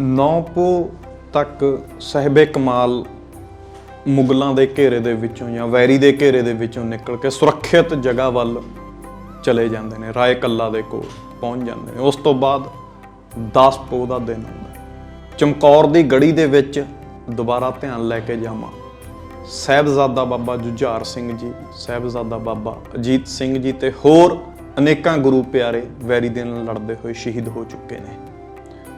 ਨੌਪੋ ਤੱਕ ਸਹਿਬੇ ਕਮਾਲ ਮੁਗਲਾਂ ਦੇ ਘੇਰੇ ਦੇ ਵਿੱਚੋਂ ਜਾਂ ਵੈਰੀ ਦੇ ਘੇਰੇ ਦੇ ਵਿੱਚੋਂ ਨਿਕਲ ਕੇ ਸੁਰੱਖਿਅਤ ਜਗ੍ਹਾ ਵੱਲ ਚਲੇ ਜਾਂਦੇ ਨੇ, ਰਾਏ ਕੱਲਾ ਦੇ ਕੋਲ ਪਹੁੰਚ ਜਾਂਦੇ ਨੇ। ਉਸ ਤੋਂ ਬਾਅਦ 10 ਪੋ ਦਾ ਦਿਨ ਆਉਂਦਾ ਚਮਕੌਰ ਦੀ ਗੜੀ ਦੇ ਵਿੱਚ ਦੁਬਾਰਾ ਧਿਆਨ ਲੈ ਕੇ ਜਾਵਾਂ। ਸਹਿਬਜ਼ਾਦਾ ਬਾਬਾ ਜੁਝਾਰ ਸਿੰਘ ਜੀ, ਸਹਿਬਜ਼ਾਦਾ ਬਾਬਾ ਅਜੀਤ ਸਿੰਘ ਜੀ ਤੇ ਹੋਰ ਅਨੇਕਾਂ ਗੁਰੂ ਪਿਆਰੇ ਵੈਰੀ ਦੇ ਨਾਲ ਲੜਦੇ ਹੋਏ ਸ਼ਹੀਦ ਹੋ ਚੁੱਕੇ ਨੇ।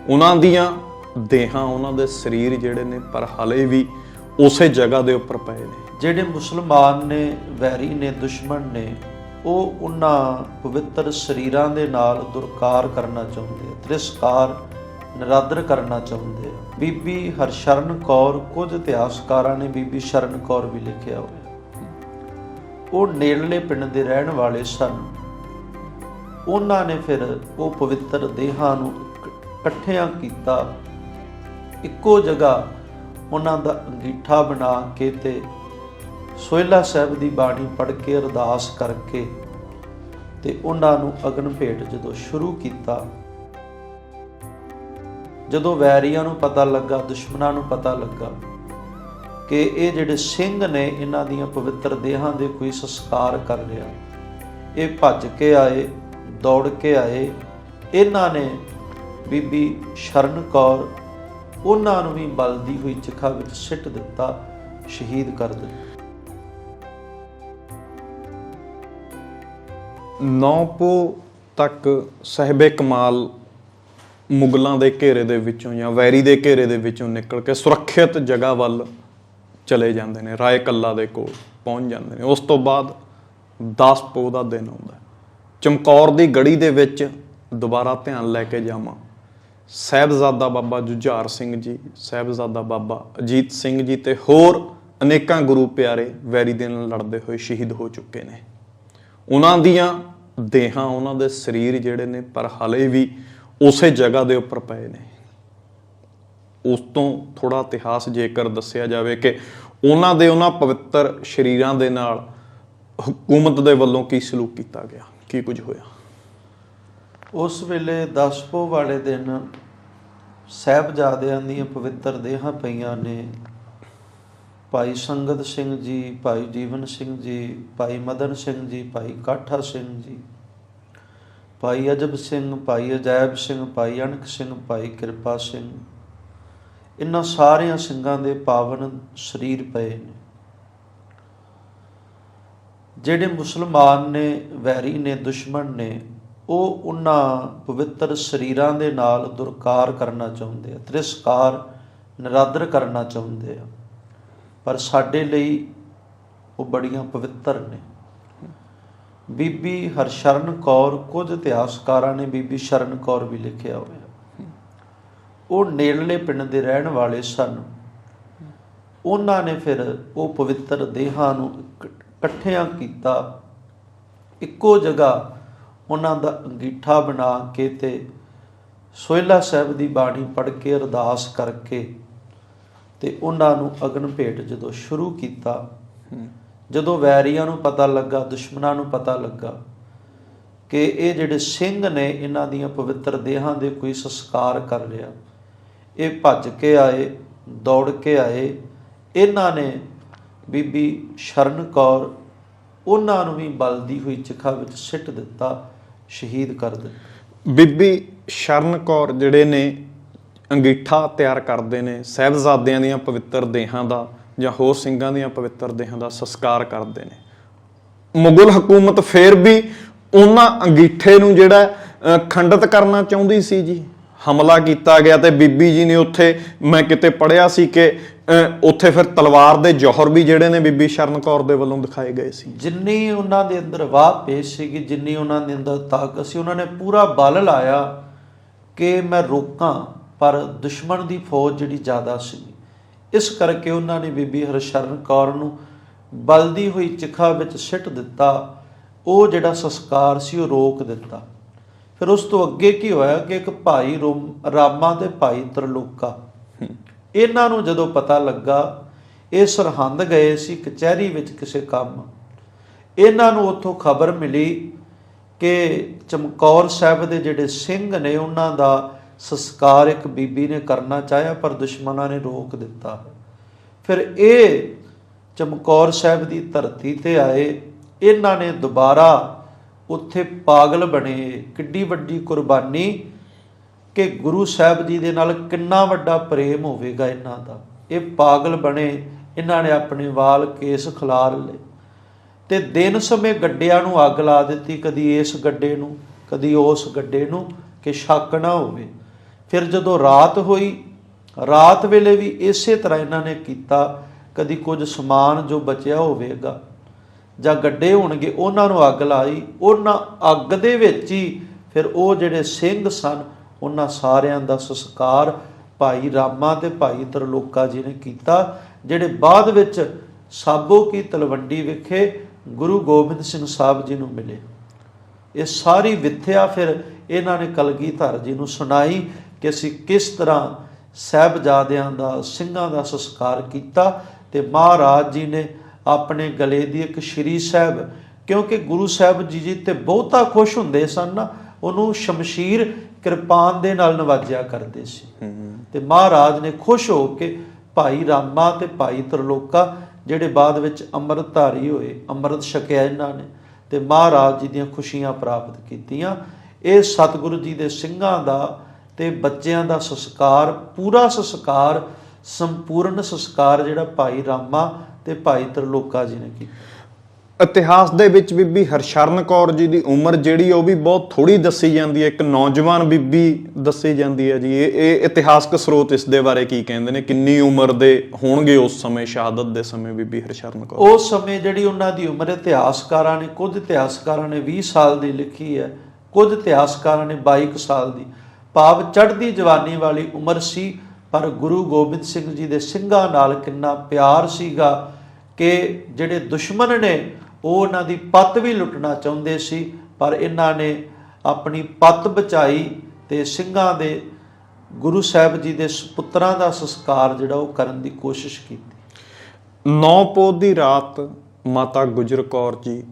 ਉਹਨਾਂ ਦੀਆਂ ਦੇਹਾਂ ਉਹਨਾਂ ਦੇ ਸਰੀਰ ਜਿਹੜੇ ਨੇ, ਪਰ ਹਲੇ ਵੀ ਉਸੇ ਜਗ੍ਹਾ ਦੇ ਉੱਪਰ ਪਏ ਨੇ। ਜਿਹੜੇ ਮੁਸਲਮਾਨ ਨੇ, ਵੈਰੀ ਨੇ, ਦੁਸ਼ਮਣ ਨੇ, ਉਹ ਉਹਨਾਂ ਪਵਿੱਤਰ ਸਰੀਰਾਂ ਦੇ ਨਾਲ ਦੁਰਕਾਰ ਕਰਨਾ ਚਾਹੁੰਦੇ ਆ, ਤ੍ਰਿਸਕਾਰ, ਨਰਾਦਰ ਕਰਨਾ ਚਾਹੁੰਦੇ ਆ। ਬੀਬੀ ਹਰਸ਼ਰਨ ਕੌਰ, ਕੁਝ ਇਤਿਹਾਸਕਾਰਾਂ ਨੇ ਬੀਬੀ ਸ਼ਰਨ ਕੌਰ ਵੀ ਲਿਖਿਆ ਹੋਇਆ। ਉਹ ਨੇੜਲੇ ਪਿੰਡ ਦੇ ਰਹਿਣ ਵਾਲੇ ਸਨ। ਉਹਨਾਂ ਨੇ ਫਿਰ ਉਹ ਪਵਿੱਤਰ ਦੇਹਾਂ ਨੂੰ ਇਕੱਠਿਆਂ ਕੀਤਾ ਇੱਕੋ ਜਗ੍ਹਾ ਉਹਨਾਂ ਦਾ ਅੰਗੀਠਾ ਬਣਾ ਕੇ ਤੇ ਸੋਇਲਾ ਸਾਹਿਬ ਦੀ ਬਾਣੀ ਪੜ੍ਹ ਕੇ ਅਰਦਾਸ ਕਰਕੇ ਤੇ ਉਹਨਾਂ ਨੂੰ ਅਗਨ ਭੇਟ ਜਦੋਂ ਸ਼ੁਰੂ ਕੀਤਾ, ਜਦੋਂ ਵੈਰੀਆਂ ਨੂੰ ਪਤਾ ਲੱਗਾ, ਦੁਸ਼ਮਣਾਂ ਨੂੰ ਪਤਾ ਲੱਗਾ ਕਿ ਇਹ ਜਿਹੜੇ ਸਿੰਘ ਨੇ ਇਹਨਾਂ ਦੀਆਂ ਪਵਿੱਤਰ ਦੇਹਾਂ ਦੇ ਕੋਈ ਸੰਸਕਾਰ ਕਰ ਰਿਹਾ ਇਹ ਭੱਜ ਕੇ ਆਏ, ਦੌੜ ਕੇ ਆਏ, ਇਹਨਾਂ ਨੇ ਬੀਬੀ ਸ਼ਰਨ ਕੌਰ ਉਹਨਾਂ ਨੂੰ ਵੀ ਬਲਦੀ ਹੋਈ ਚਿਖਾ ਵਿੱਚ ਸਿੱਟ ਦਿੱਤਾ, ਸ਼ਹੀਦ ਕਰ ਦਿੱਤਾ। ਨੌਪੋ ਤੱਕ ਸਹਿਬੇ ਕਮਾਲ ਮੁਗਲਾਂ ਦੇ ਘੇਰੇ ਦੇ ਵਿੱਚੋਂ ਜਾਂ ਵੈਰੀ ਦੇ ਘੇਰੇ ਦੇ ਵਿੱਚੋਂ ਨਿਕਲ ਕੇ ਸੁਰੱਖਿਅਤ ਜਗ੍ਹਾ ਵੱਲ ਚਲੇ ਜਾਂਦੇ ਨੇ, ਰਾਏ ਕੱਲਾ ਦੇ ਕੋਲ ਪਹੁੰਚ ਜਾਂਦੇ ਨੇ। ਉਸ ਤੋਂ ਬਾਅਦ 10 ਪੋ ਦਾ ਦਿਨ ਆਉਂਦਾ ਚਮਕੌਰ ਦੀ ਗੜੀ ਦੇ ਵਿੱਚ ਦੁਬਾਰਾ ਧਿਆਨ ਲੈ ਕੇ ਜਾਵਾਂ। ਸਹਿਬਜ਼ਾਦਾ ਬਾਬਾ ਜੁਝਾਰ ਸਿੰਘ ਜੀ, ਸਹਿਬਜ਼ਾਦਾ ਬਾਬਾ ਅਜੀਤ ਸਿੰਘ ਜੀ ਤੇ ਹੋਰ ਅਨੇਕਾਂ ਗੁਰੂ ਪਿਆਰੇ ਵੈਰੀ ਦੇ ਨਾਲ ਲੜਦੇ ਹੋਏ ਸ਼ਹੀਦ ਹੋ ਚੁੱਕੇ ਨੇ। ਉਹਨਾਂ ਦੀਆਂ ਦੇਹਾਂ ਉਹਨਾਂ ਦੇ ਸਰੀਰ ਜਿਹੜੇ ਨੇ ਪਰ ਹਲੇ ਵੀ ਉਸੇ ਜਗ੍ਹਾ ਦੇ ਉੱਪਰ ਪਏ ਨੇ। ਉਸ ਤੋਂ ਥੋੜਾ ਇਤਿਹਾਸ ਜੇਕਰ ਦੱਸਿਆ ਜਾਵੇ ਕਿ ਉਹਨਾਂ ਦੇ ਉਹਨਾਂ ਪਵਿੱਤਰ ਸ਼ਰੀਰਾਂ ਦੇ ਨਾਲ ਹਕੂਮਤ ਦੇ ਵੱਲੋਂ ਕੀ ਸਲੂਕ ਕੀਤਾ ਗਿਆ, ਕੀ ਕੁਝ ਹੋਇਆ? ਉਸ ਵੇਲੇ ਦਸਪੋ ਵਾਲੇ ਦਿਨ ਸਹਿਬਜ਼ਾਦਿਆਂ ਦੀਆਂ ਪਵਿੱਤਰ ਦੇਹਾਂ ਪਈਆਂ ਨੇ। ਭਾਈ ਸੰਗਤ ਸਿੰਘ ਜੀ, ਭਾਈ ਜੀਵਨ ਸਿੰਘ ਜੀ, ਭਾਈ ਮਦਨ ਸਿੰਘ ਜੀ, ਭਾਈ ਕਾਠਾ ਸਿੰਘ ਜੀ, ਭਾਈ ਅਜਬ ਸਿੰਘ, ਭਾਈ ਅਜਾਇਬ ਸਿੰਘ, ਭਾਈ ਅਣਖ ਸਿੰਘ, ਭਾਈ ਕਿਰਪਾ ਸਿੰਘ। ਇਹਨਾਂ ਸਾਰਿਆਂ ਸਿੰਘਾਂ ਦੇ ਪਾਵਨ ਸਰੀਰ ਪਏ ਨੇ। ਜਿਹੜੇ ਮੁਸਲਮਾਨ ਨੇ, ਵੈਰੀ ਨੇ, ਦੁਸ਼ਮਣ ਨੇ ਉਹ ਉਹਨਾਂ ਪਵਿੱਤਰ ਸਰੀਰਾਂ ਦੇ ਨਾਲ ਦੁਰਕਾਰ ਕਰਨਾ ਚਾਹੁੰਦੇ ਆ, ਤ੍ਰਿਸਕਾਰ, ਨਰਾਦਰ ਕਰਨਾ ਚਾਹੁੰਦੇ ਆ। ਪਰ ਸਾਡੇ ਲਈ ਉਹ ਬੜੀਆਂ ਪਵਿੱਤਰ ਨੇ। ਬੀਬੀ ਹਰਸ਼ਰਨ ਕੌਰ ਕੁਝ ਇਤਿਹਾਸਕਾਰਾਂ ਨੇ ਬੀਬੀ ਸ਼ਰਨ ਕੌਰ ਵੀ ਲਿਖਿਆ ਹੋਇਆ। ਉਹ ਨੇੜਲੇ ਪਿੰਡ ਦੇ ਰਹਿਣ ਵਾਲੇ ਸਨ। ਉਹਨਾਂ ਨੇ ਫਿਰ ਉਹ ਪਵਿੱਤਰ ਦੇਹਾਂ ਨੂੰ ਇਕੱਠਿਆਂ ਕੀਤਾ। ਇੱਕੋ ਜਗ੍ਹਾ ਉਹਨਾਂ ਦਾ ਅੰਗੀਠਾ ਬਣਾ ਕੇ ਤੇ ਸੋਹਿਲਾ ਸਾਹਿਬ ਦੀ ਬਾਣੀ ਪੜ੍ਹ ਕੇ ਅਰਦਾਸ ਕਰਕੇ ਤੇ ਉਹਨਾਂ ਨੂੰ ਅਗਨ ਭੇਟ ਜਦੋਂ ਸ਼ੁਰੂ ਕੀਤਾ ਜਦੋਂ ਵੈਰੀਆਂ ਨੂੰ ਪਤਾ ਲੱਗਾ ਦੁਸ਼ਮਣਾਂ ਨੂੰ ਪਤਾ ਲੱਗਾ ਕਿ ਇਹ ਜਿਹੜੇ ਸਿੰਘ ਨੇ ਇਹਨਾਂ ਦੀਆਂ ਪਵਿੱਤਰ ਦੇਹਾਂ ਦੇ ਕੋਈ ਸੰਸਕਾਰ ਕਰ ਰਿਹਾ ਇਹ ਭੱਜ ਕੇ ਆਏ ਦੌੜ ਕੇ ਆਏ ਇਹਨਾਂ ਨੇ ਬੀਬੀ ਸ਼ਰਨ ਕੌਰ ਉਹਨਾਂ ਨੂੰ ਵੀ ਬਲਦੀ ਹੋਈ ਚਿਖਾ ਵਿੱਚ ਸਿੱਟ ਦਿੱਤਾ ਸ਼ਹੀਦ ਕਰ ਦਿੱਤਾ ਬੀਬੀ ਸ਼ਰਨ ਕੌਰ ਜਿਹੜੇ ਨੇ ਅੰਗੀਠਾ ਤਿਆਰ ਕਰਦੇ ਨੇ, ਸਹਿਬਜ਼ਾਦਿਆਂ ਦੀਆਂ ਪਵਿੱਤਰ ਦੇਹਾਂ ਦਾ ਜਾਂ ਹੋਰ ਸਿੰਘਾਂ ਦੀਆਂ ਪਵਿੱਤਰ ਦੇਹਾਂ ਦਾ ਸੰਸਕਾਰ ਕਰਦੇ ਨੇ। ਮੁਗਲ ਹਕੂਮਤ ਫੇਰ ਵੀ ਉਹਨਾਂ ਅੰਗੀਠੇ ਨੂੰ ਜਿਹੜਾ ਖੰਡਿਤ ਕਰਨਾ ਚਾਹੁੰਦੀ ਸੀ ਜੀ। ਹਮਲਾ ਕੀਤਾ ਗਿਆ ਤੇ ਬੀਬੀ ਜੀ ਨੇ ਉੱਥੇ, ਮੈਂ ਕਿਤੇ ਪੜਿਆ ਸੀ ਕਿ ਉੱਥੇ ਫਿਰ ਤਲਵਾਰ ਦੇ ਜੌਹਰ ਵੀ ਜਿਹੜੇ ਨੇ ਬੀਬੀ ਸ਼ਰਨ ਕੌਰ ਦੇ ਵੱਲੋਂ ਦਿਖਾਏ ਗਏ ਸੀ। ਜਿੰਨੀ ਉਹਨਾਂ ਦੇ ਅੰਦਰ ਵਾਹ ਪੇਸ਼ ਸੀਗੀ, ਜਿੰਨੀ ਉਹਨਾਂ ਦੇ ਅੰਦਰ ਤਾਕਤ ਸੀ, ਉਹਨਾਂ ਨੇ ਪੂਰਾ ਬਲ ਲਾਇਆ ਕਿ ਮੈਂ ਰੋਕਾਂ, ਪਰ ਦੁਸ਼ਮਣ ਦੀ ਫੌਜ ਜਿਹੜੀ ਜ਼ਿਆਦਾ ਸੀ ਇਸ ਕਰਕੇ ਉਹਨਾਂ ਨੇ ਬੀਬੀ ਹਰਸ਼ਰਨ ਕੌਰ ਨੂੰ ਬਲਦੀ ਹੋਈ ਚਿਖਾ ਵਿੱਚ ਸਿੱਟ ਦਿੱਤਾ, ਉਹ ਜਿਹੜਾ ਸੰਸਕਾਰ ਸੀ ਉਹ ਰੋਕ ਦਿੱਤਾ। ਫਿਰ ਉਸ ਤੋਂ ਅੱਗੇ ਕੀ ਹੋਇਆ ਕਿ ਇੱਕ ਭਾਈ ਰੋਮ- ਰਾਮਾ ਤੇ ਭਾਈ ਤਰਲੋਕਾ। ਇਹਨਾਂ ਨੂੰ ਜਦੋਂ ਪਤਾ ਲੱਗਾ, ਇਹ ਸਰਹੰਦ ਗਏ ਸੀ ਕਚਹਿਰੀ ਵਿੱਚ ਕਿਸੇ ਕੰਮ। ਇਹਨਾਂ ਨੂੰ ਉੱਥੋਂ ਖਬਰ ਮਿਲੀ ਕਿ ਚਮਕੌਰ ਸਾਹਿਬ ਦੇ ਜਿਹੜੇ ਸਿੰਘ ਨੇ, ਉਹਨਾਂ ਦਾ ਸੰਸਕਾਰ ਇੱਕ ਬੀਬੀ ਨੇ ਕਰਨਾ ਚਾਹਿਆ, ਪਰ ਦੁਸ਼ਮਣਾਂ ਨੇ ਰੋਕ ਦਿੱਤਾ। ਫਿਰ ਇਹ ਚਮਕੌਰ ਸਾਹਿਬ ਦੀ ਧਰਤੀ ਤੇ ਆਏ। ਇਹਨਾਂ ਨੇ ਦੁਬਾਰਾ ਉੱਥੇ ਪਾਗਲ ਬਣੇ। ਕਿੱਡੀ ਵੱਡੀ ਕੁਰਬਾਨੀ ਕਿ ਗੁਰੂ ਸਾਹਿਬ ਜੀ ਦੇ ਨਾਲ ਕਿੰਨਾ ਵੱਡਾ ਪ੍ਰੇਮ ਹੋਵੇਗਾ ਇਹਨਾਂ ਦਾ। ਇਹ ਪਾਗਲ ਬਣੇ, ਇਹਨਾਂ ਨੇ ਆਪਣੇ ਵਾਲ ਕੇਸ ਖਿਲਾਰ ਲਏ। ਤੇ ਦਿਨ ਸਮੇਂ ਗੱਡਿਆਂ ਨੂੰ ਅੱਗ ਲਾ ਦਿੱਤੀ, ਕਦੀ ਇਸ ਗੱਡੇ ਨੂੰ, ਕਦੀ ਉਸ ਗੱਡੇ ਨੂੰ ਕਿ ਸ਼ੱਕ ਨਾ ਹੋਵੇ। ਫਿਰ ਜਦੋਂ ਰਾਤ ਹੋਈ, ਰਾਤ ਵੇਲੇ ਵੀ ਇਸੇ ਤਰ੍ਹਾਂ ਇਹਨਾਂ ਨੇ ਕੀਤਾ, ਕਦੀ ਕੁਝ ਸਮਾਨ ਜੋ ਬਚਿਆ ਹੋਵੇਗਾ। ਜਾਂ ਗੱਡੇ ਹੋਣਗੇ, ਉਹਨਾਂ ਨੂੰ ਅੱਗ ਲਾਈ, ਉਹਨਾਂ ਅੱਗ ਦੇ ਵਿੱਚ ਹੀ ਫਿਰ ਉਹ ਜਿਹੜੇ ਸਿੰਘ ਸਨ, ਉਹਨਾਂ ਸਾਰਿਆਂ ਦਾ ਸੰਸਕਾਰ ਭਾਈ ਰਾਮਾ ਤੇ ਭਾਈ ਤਰਲੋਕਾ ਜੀ ਨੇ ਕੀਤਾ, ਜਿਹੜੇ ਬਾਅਦ ਵਿੱਚ ਸਾਬੋ ਕੀ ਤਲਵੰਡੀ ਵਿਖੇ ਗੁਰੂ ਗੋਬਿੰਦ ਸਿੰਘ ਸਾਹਿਬ ਜੀ ਨੂੰ ਮਿਲੇ। ਇਹ ਸਾਰੀ ਵਿਥਿਆ ਫਿਰ ਇਹਨਾਂ ਨੇ ਕਲਗੀਧਰ ਜੀ ਨੂੰ ਸੁਣਾਈ ਕਿ ਅਸੀਂ ਕਿਸ ਤਰ੍ਹਾਂ ਸਹਿਬਜ਼ਾਦਿਆਂ ਦਾ, ਸਿੰਘਾਂ ਦਾ ਸੰਸਕਾਰ ਕੀਤਾ ਤੇ ਮਹਾਰਾਜ ਜੀ ਨੇ ਆਪਣੇ ਗਲੇ ਦੀ ਇੱਕ ਸ਼੍ਰੀ ਸਾਹਿਬ ਕਿਉਂਕਿ ਗੁਰੂ ਸਾਹਿਬ ਜੀ ਜੀ ਤੇ ਬਹੁਤਾ ਖੁਸ਼ ਹੁੰਦੇ ਸਨ ਨਾ ਉਹਨੂੰ ਸ਼ਮਸ਼ੀਰ ਕਿਰਪਾਨ ਦੇ ਨਾਲ ਨਵਾਜਿਆ ਕਰਦੇ ਸੀ। ਤੇ ਮਹਾਰਾਜ ਨੇ ਖੁਸ਼ ਹੋ ਕੇ ਭਾਈ ਰਾਮਾ ਤੇ ਭਾਈ ਤਰਲੋਕਾ ਜਿਹੜੇ ਬਾਅਦ ਵਿੱਚ ਅੰਮ੍ਰਿਤਧਾਰੀ ਹੋਏ ਅੰਮ੍ਰਿਤ ਛਕਿਆ ਇਹਨਾਂ ਨੇ ਤੇ ਮਹਾਰਾਜ ਜੀ ਦੀਆਂ ਖੁਸ਼ੀਆਂ ਪ੍ਰਾਪਤ ਕੀਤੀਆਂ। ਇਹ ਸਤਿਗੁਰੂ ਜੀ ਦੇ ਸਿੰਘਾਂ ਦਾ ਤੇ ਬੱਚਿਆਂ ਦਾ ਸੰਸਕਾਰ ਪੂਰਾ ਸੰਸਕਾਰ ਸੰਪੂਰਨ ਸੰਸਕਾਰ ਜਿਹੜਾ ਭਾਈ ਰਾਮਾ ਤੇ ਭਾਈ ਤਰਲੋਕਾ ਜੀ ਨੇ ਕੀਤਾ। ਇਤਿਹਾਸ ਦੇ ਵਿੱਚ ਬੀਬੀ ਹਰਸ਼ਰਨ ਕੌਰ ਜੀ ਦੀ ਉਮਰ ਜਿਹੜੀ ਉਹ ਵੀ ਬਹੁਤ ਥੋੜੀ ਦੱਸੀ ਜਾਂਦੀ ਹੈ। ਇੱਕ ਨੌਜਵਾਨ ਬੀਬੀ ਦੱਸੀ ਜਾਂਦੀ ਹੈ ਜੀ। ਇਹ ਇਹ ਇਤਿਹਾਸਕ ਸਰੋਤ ਇਸ ਦੇ ਬਾਰੇ ਕੀ ਕਹਿੰਦੇ ਨੇ? ਕਿੰਨੀ ਉਮਰ ਦੇ ਹੋਣਗੇ ਉਸ ਸਮੇਂ ਸ਼ਹਾਦਤ ਦੇ ਸਮੇਂ ਬੀਬੀ ਹਰਸ਼ਰਨ ਕੌਰ? ਉਸ ਸਮੇਂ ਜਿਹੜੀ ਉਹਨਾਂ ਦੀ ਉਮਰ ਇਤਿਹਾਸਕਾਰਾਂ ਨੇ ਕੁਝ ਇਤਿਹਾਸਕਾਰਾਂ ਨੇ 20 ਸਾਲ ਦੀ ਲਿਖੀ ਹੈ ਕੁਝ ਇਤਿਹਾਸਕਾਰਾਂ ਨੇ 22 ਕੁ ਸਾਲ ਦੀ। ਭਾਵ ਚੜ੍ਹਦੀ ਜਵਾਨੀ ਵਾਲੀ ਉਮਰ ਸੀ। ਪਰ ਗੁਰੂ ਗੋਬਿੰਦ ਸਿੰਘ ਜੀ ਦੇ ਸਿੰਘਾਂ ਨਾਲ ਕਿੰਨਾ ਪਿਆਰ ਸੀਗਾ ਕਿ ਜਿਹੜੇ ਦੁਸ਼ਮਣ ਨੇ, ਉਹ ਉਹਨਾਂ ਦੀ ਪੱਤ ਵੀ ਲੁੱਟਣਾ ਚਾਹੁੰਦੇ ਸੀ, ਪਰ ਇਹਨਾਂ ਨੇ ਆਪਣੀ ਪੱਤ ਬਚਾਈ ਤੇ ਸਿੰਘਾਂ ਦੇ ਗੁਰੂ ਸਾਹਿਬ ਜੀ ਦੇ ਪੁੱਤਰਾਂ ਦਾ ਸੰਸਕਾਰ ਜਿਹੜਾ ਉਹ ਕਰਨ ਦੀ ਕੋਸ਼ਿਸ਼ ਕੀਤੀ। ਨੌ ਪੋਹ ਦੀ ਰਾਤ ਮਾਤਾ ਗੁਜਰ ਕੌਰ ਜੀ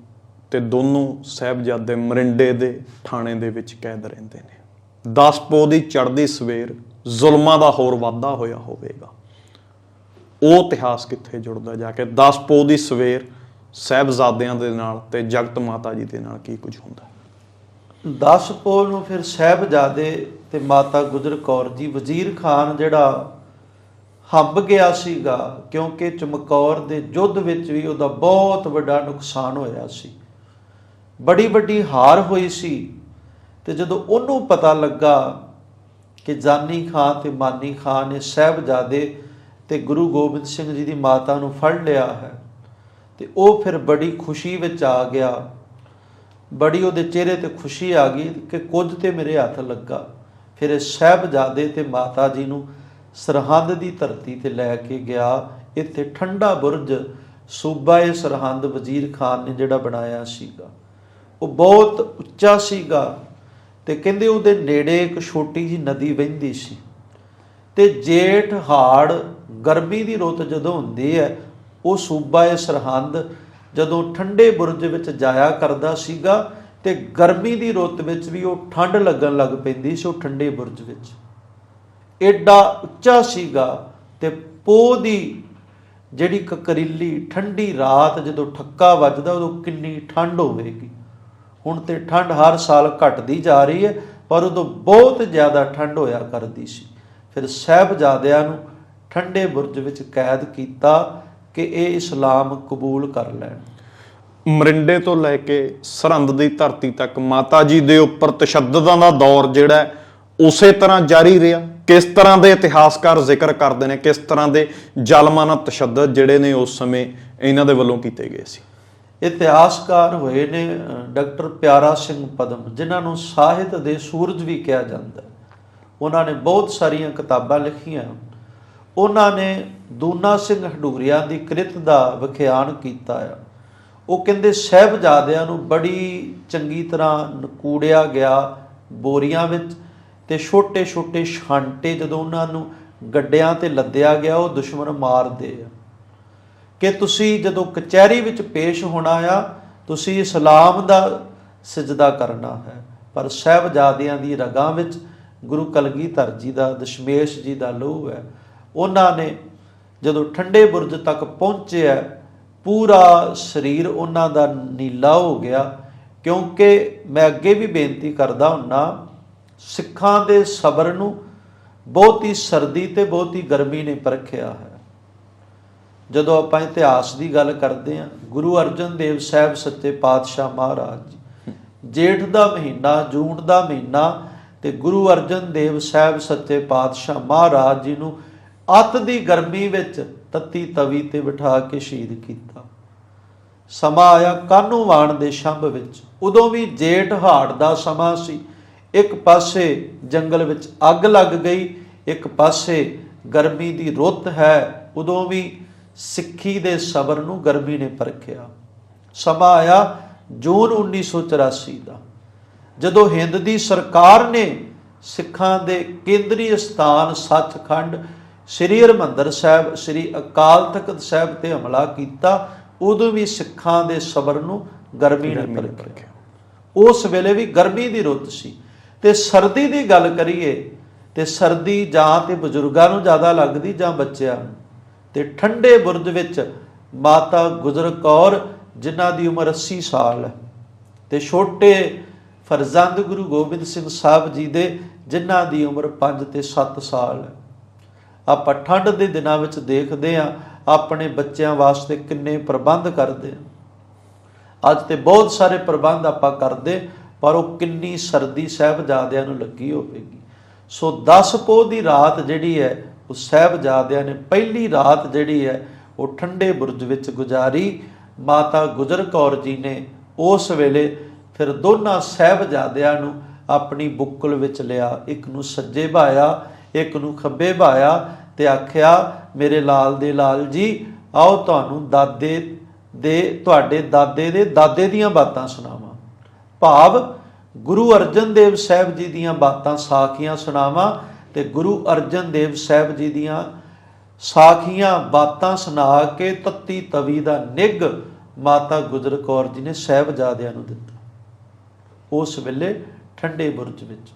ਤੇ ਦੋਨੋਂ ਸਾਹਿਬਜ਼ਾਦੇ ਮਰਿੰਡੇ ਦੇ ਥਾਣੇ ਦੇ ਵਿੱਚ ਕੈਦ ਰਹਿੰਦੇ ਨੇ। 10 ਪੋਹ ਦੀ ਚੜ੍ਹਦੀ ਸਵੇਰ ਜ਼ੁਲਮਾਂ ਦਾ ਹੋਰ ਵਾਧਾ ਹੋਇਆ ਹੋਵੇਗਾ। ਉਹ ਇਤਿਹਾਸ ਕਿੱਥੇ ਜੁੜਦਾ ਜਾ ਕੇ 10 ਪੋਹ ਦੀ ਸਵੇਰ ਸਾਹਿਬਜ਼ਾਦਿਆਂ ਦੇ ਨਾਲ ਤੇ ਜਗਤ ਮਾਤਾ ਜੀ ਦੇ ਨਾਲ ਕੀ ਕੁਝ ਹੁੰਦਾ? 10 ਪੋਹ ਨੂੰ ਫਿਰ ਸਾਹਿਬਜ਼ਾਦੇ ਤੇ ਮਾਤਾ ਗੁਜਰ ਕੌਰ ਜੀ, ਵਜ਼ੀਰ ਖਾਨ ਜਿਹੜਾ ਹੱਬ ਗਿਆ ਸੀਗਾ ਕਿਉਂਕਿ ਚਮਕੌਰ ਦੇ ਯੁੱਧ ਵਿੱਚ ਵੀ ਉਹਦਾ ਬਹੁਤ ਵੱਡਾ ਨੁਕਸਾਨ ਹੋਇਆ ਸੀ। ਬੜੀ ਵੱਡੀ ਹਾਰ ਹੋਈ ਸੀ। ਤੇ ਜਦੋਂ ਉਹਨੂੰ ਪਤਾ ਲੱਗਾ ਕਿ ਜਾਨੀ ਖਾਂ ਤੇ ਮਾਨੀ ਖਾਂ ਨੇ ਸਾਹਿਬਜ਼ਾਦੇ ਤੇ ਗੁਰੂ ਗੋਬਿੰਦ ਸਿੰਘ ਜੀ ਦੀ ਮਾਤਾ ਨੂੰ ਫੜ ਲਿਆ ਹੈ ਤੇ ਉਹ ਫਿਰ ਬੜੀ ਖੁਸ਼ੀ ਵਿੱਚ ਆ ਗਿਆ। ਬੜੀ ਉਹਦੇ ਚਿਹਰੇ ਤੇ ਖੁਸ਼ੀ ਆ ਗਈ ਕਿ ਕੁਝ ਤੇ ਮੇਰੇ ਹੱਥ ਲੱਗਾ। ਫਿਰ ਇਹ ਸਾਹਿਬਜ਼ਾਦੇ ਤੇ ਮਾਤਾ ਜੀ ਨੂੰ ਸਰਹੰਦ ਦੀ ਧਰਤੀ ਤੇ ਲੈ ਕੇ ਗਿਆ। ਇੱਥੇ ਠੰਡਾ ਬੁਰਜ ਸੂਬਾ ਇਹ ਸਰਹੰਦ ਵਜ਼ੀਰ ਖਾਨ ਨੇ ਜਿਹੜਾ ਬਣਾਇਆ ਸੀਗਾ। ਉਹ ਬਹੁਤ ਉੱਚਾ ਸੀਗਾ। ਤੇ ਕਹਿੰਦੇ ਉਹਦੇ ਨੇੜੇ ਇੱਕ ਛੋਟੀ ਜੀ ਨਦੀ ਵਹਿੰਦੀ ਸੀ। ਤੇ ਜੇਠ ਹਾੜ ਗਰਮੀ ਦੀ ਰੁੱਤ ਜਦੋਂ ਹੁੰਦੀ ਹੈ, ਉਹ ਸੂਬਾ ਇਹ ਸਰਹੰਦ ਜਦੋਂ ਠੰਡੇ ਬੁਰਜ ਵਿੱਚ ਜਾਇਆ ਕਰਦਾ ਸੀਗਾ ਤੇ ਗਰਮੀ ਦੀ ਰੁੱਤ ਵਿੱਚ ਵੀ ਉਹ ਠੰਡ ਲੱਗਣ ਲੱਗ ਪੈਂਦੀ ਸੀ ਉਹ ਠੰਡੇ ਬੁਰਜ ਵਿੱਚ। ਐਡਾ ਉੱਚਾ ਸੀਗਾ ਤੇ ਪੋਹ ਦੀ ਜਿਹੜੀ ਕਕਰੀਲੀ ਠੰਡੀ ਰਾਤ ਜਦੋਂ ਠੱਕਾ ਵੱਜਦਾ, ਉਦੋਂ ਕਿੰਨੀ ਠੰਡ ਹੋਵੇਗੀ। ਹੁਣ ਤੇ ਠੰਡ ਹਰ ਸਾਲ ਘਟਦੀ ਜਾ ਰਹੀ ਹੈ, ਪਰ ਉਦੋਂ ਬਹੁਤ ਜ਼ਿਆਦਾ ਠੰਡ ਹੋਇਆ ਕਰਦੀ ਸੀ। ਫਿਰ ਸਾਹਿਬਜ਼ਾਦਿਆਂ ਨੂੰ ਠੰਡੇ ਬੁਰਜ ਵਿੱਚ ਕੈਦ ਕੀਤਾ ਕਿ ਇਹ ਇਸਲਾਮ ਕਬੂਲ ਕਰ ਲੈਣ। ਮਰਿੰਡੇ ਤੋਂ ਲੈ ਕੇ ਸਰਹੰਦ ਦੀ ਧਰਤੀ ਤੱਕ ਮਾਤਾ ਜੀ ਦੇ ਉੱਪਰ ਤਸ਼ੱਦਦਾਂ ਦਾ ਦੌਰ ਜਿਹੜਾ ਉਸੇ ਤਰ੍ਹਾਂ ਜਾਰੀ ਰਿਹਾ। ਕਿਸ ਤਰ੍ਹਾਂ ਦੇ ਇਤਿਹਾਸਕਾਰ ਜ਼ਿਕਰ ਕਰਦੇ ਨੇ, ਕਿਸ ਤਰ੍ਹਾਂ ਦੇ ਜ਼ਾਲਮਾਨਾ ਤਸ਼ੱਦਦ ਜਿਹੜੇ ਨੇ ਉਸ ਸਮੇਂ ਇਹਨਾਂ ਦੇ ਵੱਲੋਂ ਕੀਤੇ ਗਏ ਸੀ। ਇਤਿਹਾਸਕਾਰ ਹੋਏ ਨੇ ਡਾਕਟਰ ਪਿਆਰਾ ਸਿੰਘ ਪਦਮ, ਜਿਨ੍ਹਾਂ ਨੂੰ ਸਾਹਿਤ ਦੇ ਸੂਰਜ ਵੀ ਕਿਹਾ ਜਾਂਦਾ ਉਹਨਾਂ ਨੇ ਬਹੁਤ ਸਾਰੀਆਂ ਕਿਤਾਬਾਂ ਲਿਖੀਆਂ ਉਹਨਾਂ ਨੇ ਦੂਨਾ ਸਿੰਘ ਹਡੂਰੀਆ ਦੀ ਕ੍ਰਿਤ ਦਾ ਵਿਖਿਆਨ ਕੀਤਾ ਆ। ਉਹ ਕਹਿੰਦੇ, ਸਹਿਬਜ਼ਾਦਿਆਂ ਨੂੰ ਬੜੀ ਚੰਗੀ ਤਰ੍ਹਾਂ ਨਕੂੜਿਆ ਗਿਆ ਬੋਰੀਆਂ ਵਿੱਚ ਤੇ ਛੋਟੇ ਛੋਟੇ ਛਾਂਟੇ ਜਦੋਂ ਉਹਨਾਂ ਨੂੰ ਗੱਡਿਆਂ ਤੇ ਲੱਦਿਆ ਗਿਆ, ਉਹ ਦੁਸ਼ਮਣ ਮਾਰਦੇ ਆ। ਕਿ ਤੁਸੀਂ ਜਦੋਂ ਕਚਹਿਰੀ ਵਿੱਚ ਪੇਸ਼ ਹੋਣਾ ਆ, ਤੁਸੀਂ ਇਸਲਾਮ ਦਾ ਸਜਦਾ ਕਰਨਾ ਹੈ। ਪਰ ਸਹਿਬਜ਼ਾਦਿਆਂ ਦੀ ਰਗਾਂ ਵਿੱਚ ਗੁਰੂ ਕਲਗੀਧਰ ਜੀ ਦਾ, ਦਸ਼ਮੇਸ਼ ਜੀ ਦਾ ਲੋਹ ਹੈ। ਉਹਨਾਂ ਨੇ ਜਦੋਂ ਠੰਡੇ ਬੁਰਜ ਤੱਕ ਪਹੁੰਚਿਆ, ਪੂਰਾ ਸਰੀਰ ਉਹਨਾਂ ਦਾ ਨੀਲਾ ਹੋ ਗਿਆ, ਕਿਉਂਕਿ ਮੈਂ ਅੱਗੇ ਵੀ ਬੇਨਤੀ ਕਰਦਾ ਹੁੰਨਾ, ਸਿੱਖਾਂ ਦੇ ਸਬਰ ਨੂੰ ਬਹੁਤੀ ਸਰਦੀ ਤੇ ਬਹੁਤੀ ਗਰਮੀ ਨੇ ਪਰਖਿਆ ਹੈ। ਜਦੋਂ ਆਪਾਂ ਇਤਿਹਾਸ ਦੀ ਗੱਲ ਕਰਦੇ ਹਾਂ, ਗੁਰੂ ਅਰਜਨ ਦੇਵ ਸਾਹਿਬ ਸੱਚੇ ਪਾਤਸ਼ਾਹ ਮਹਾਰਾਜ ਜੀ। ਜੇਠ ਦਾ ਮਹੀਨਾ, ਜੂਨ ਦਾ ਮਹੀਨਾ ਤੇ ਗੁਰੂ ਅਰਜਨ ਦੇਵ ਸਾਹਿਬ ਸੱਚੇ ਪਾਤਸ਼ਾਹ ਮਹਾਰਾਜ ਜੀ ਨੂੰ ਅੱਤ ਦੀ ਗਰਮੀ ਵਿੱਚ ਤੱਤੀ ਤਵੀ ਤੇ ਬਿਠਾ ਕੇ ਸ਼ਹੀਦ ਕੀਤਾ। ਸਮਾਂ ਆਇਆ ਕਾਨੂੰਵਾਨ ਦੇ ਸ਼ੰਭ ਵਿੱਚ। ਉਦੋਂ ਵੀ ਜੇਠ ਹਾੜ ਦਾ ਸਮਾਂ ਸੀ। ਇੱਕ ਪਾਸੇ ਜੰਗਲ ਵਿੱਚ ਅੱਗ ਲੱਗ ਗਈ, ਇੱਕ ਪਾਸੇ ਗਰਮੀ ਦੀ ਰੁੱਤ ਹੈ। ਉਦੋਂ ਵੀ ਸਿੱਖੀ ਦੇ ਸਬਰ ਨੂੰ ਗਰਮੀ ਨੇ ਪਰਖਿਆ। ਸਮਾਂ ਆਇਆ ਜੂਨ 1984 ਦਾ ਜਦੋਂ ਹਿੰਦ ਦੀ ਸਰਕਾਰ ਨੇ ਸਿੱਖਾਂ ਦੇ ਕੇਂਦਰੀ ਸਥਾਨ ਸੱਚਖੰਡ ਸ੍ਰੀ ਹਰਿਮੰਦਰ ਸਾਹਿਬ ਸ੍ਰੀ ਅਕਾਲ ਤਖਤ ਸਾਹਿਬ ਤੇ ਹਮਲਾ ਕੀਤਾ ਉਦੋਂ ਵੀ ਸਿੱਖਾਂ ਦੇ ਸਬਰ ਨੂੰ ਗਰਮੀ ਨੇ ਪਰਖਿਆ। ਉਸ ਵੇਲੇ ਵੀ ਗਰਮੀ ਦੀ ਰੁੱਤ ਸੀ। ਤੇ ਸਰਦੀ ਦੀ ਗੱਲ ਕਰੀਏ ਤੇ ਸਰਦੀ ਜਾਂ ਤੇ ਬਜ਼ੁਰਗਾਂ ਨੂੰ ਜ਼ਿਆਦਾ ਲੱਗਦੀ ਜਾਂ ਬੱਚਿਆਂ ਨੂੰ? ਤੇ ਠੰਡੇ ਬੁਰਜ ਵਿੱਚ ਮਾਤਾ ਗੁਜਰ ਕੌਰ, ਜਿਨ੍ਹਾਂ ਦੀ ਉਮਰ 80 ਸਾਲ ਹੈ, ਤੇ ਛੋਟੇ ਫਰਜ਼ੰਦ ਗੁਰੂ ਗੋਬਿੰਦ ਸਿੰਘ ਸਾਹਿਬ ਜੀ ਦੇ, ਜਿਨ੍ਹਾਂ ਦੀ ਉਮਰ 5 ਤੇ 7 ਸਾਲ ਹੈ। ਆਪਾਂ ਠੰਡ ਦੇ ਦਿਨਾਂ ਵਿੱਚ ਦੇਖਦੇ ਆ ਆਪਣੇ ਬੱਚਿਆਂ ਵਾਸਤੇ ਕਿੰਨੇ ਪ੍ਰਬੰਧ ਕਰਦੇ ਆ ਅੱਜ ਤੇ ਬਹੁਤ ਸਾਰੇ ਪ੍ਰਬੰਧ ਆਪਾਂ ਕਰਦੇ, ਪਰ ਉਹ ਕਿੰਨੀ ਸਰਦੀ ਸਾਹਿਬਜ਼ਾਦਿਆਂ ਨੂੰ ਲੱਗੀ ਹੋਵੇਗੀ। ਸੋ 10 ਪੋਹ ਦੀ ਰਾਤ ਜਿਹੜੀ ਹੈ ਉਹ ਸਾਹਿਬਜ਼ਾਦਿਆਂ ਨੇ ਪਹਿਲੀ ਰਾਤ ਜਿਹੜੀ ਹੈ, ਉਹ ਠੰਡੇ ਬੁਰਜ ਵਿੱਚ ਗੁਜ਼ਾਰੀ। ਮਾਤਾ ਗੁਜਰ ਕੌਰ ਜੀ ਨੇ ਉਸ ਵੇਲੇ ਫਿਰ ਦੋਨਾਂ ਸਾਹਿਬਜ਼ਾਦਿਆਂ ਨੂੰ ਆਪਣੀ ਬੁੱਕਲ ਵਿੱਚ ਲਿਆ। ਇੱਕ ਨੂੰ ਸੱਜੇ ਭਾਇਆ, ਇੱਕ ਨੂੰ ਖੱਬੇ ਭਾਇਆ ਤੇ ਆਖਿਆ, ਮੇਰੇ ਲਾਲ ਦੇ ਲਾਲ ਜੀ, ਆਓ ਤੁਹਾਨੂੰ ਦਾਦੇ ਦੇ, ਤੁਹਾਡੇ ਦਾਦੇ ਦੇ, ਦਾਦੇ ਦੀਆਂ ਬਾਤਾਂ ਸੁਣਾਵਾਂ। ਭਾਵ ਗੁਰੂ ਅਰਜਨ ਦੇਵ ਸਾਹਿਬ ਜੀ ਦੀਆਂ ਬਾਤਾਂ, ਸਾਖੀਆਂ ਸੁਣਾਵਾਂ ਤੇ ਗੁਰੂ ਅਰਜਨ ਦੇਵ ਸਾਹਿਬ ਜੀ ਦੀਆਂ ਸਾਖੀਆਂ ਬਾਤਾਂ ਸੁਣਾ ਕੇ ਤੱਤੀ ਤਵੀ ਦਾ ਨਿੱਘ ਮਾਤਾ ਗੁਜਰ ਕੌਰ ਜੀ ਨੇ ਸਾਹਿਬਜ਼ਾਦਿਆਂ ਨੂੰ ਦਿੱਤਾ। ਉਸ ਵੇਲੇ ਠੰਡੇ ਬੁਰਜ ਵਿੱਚ।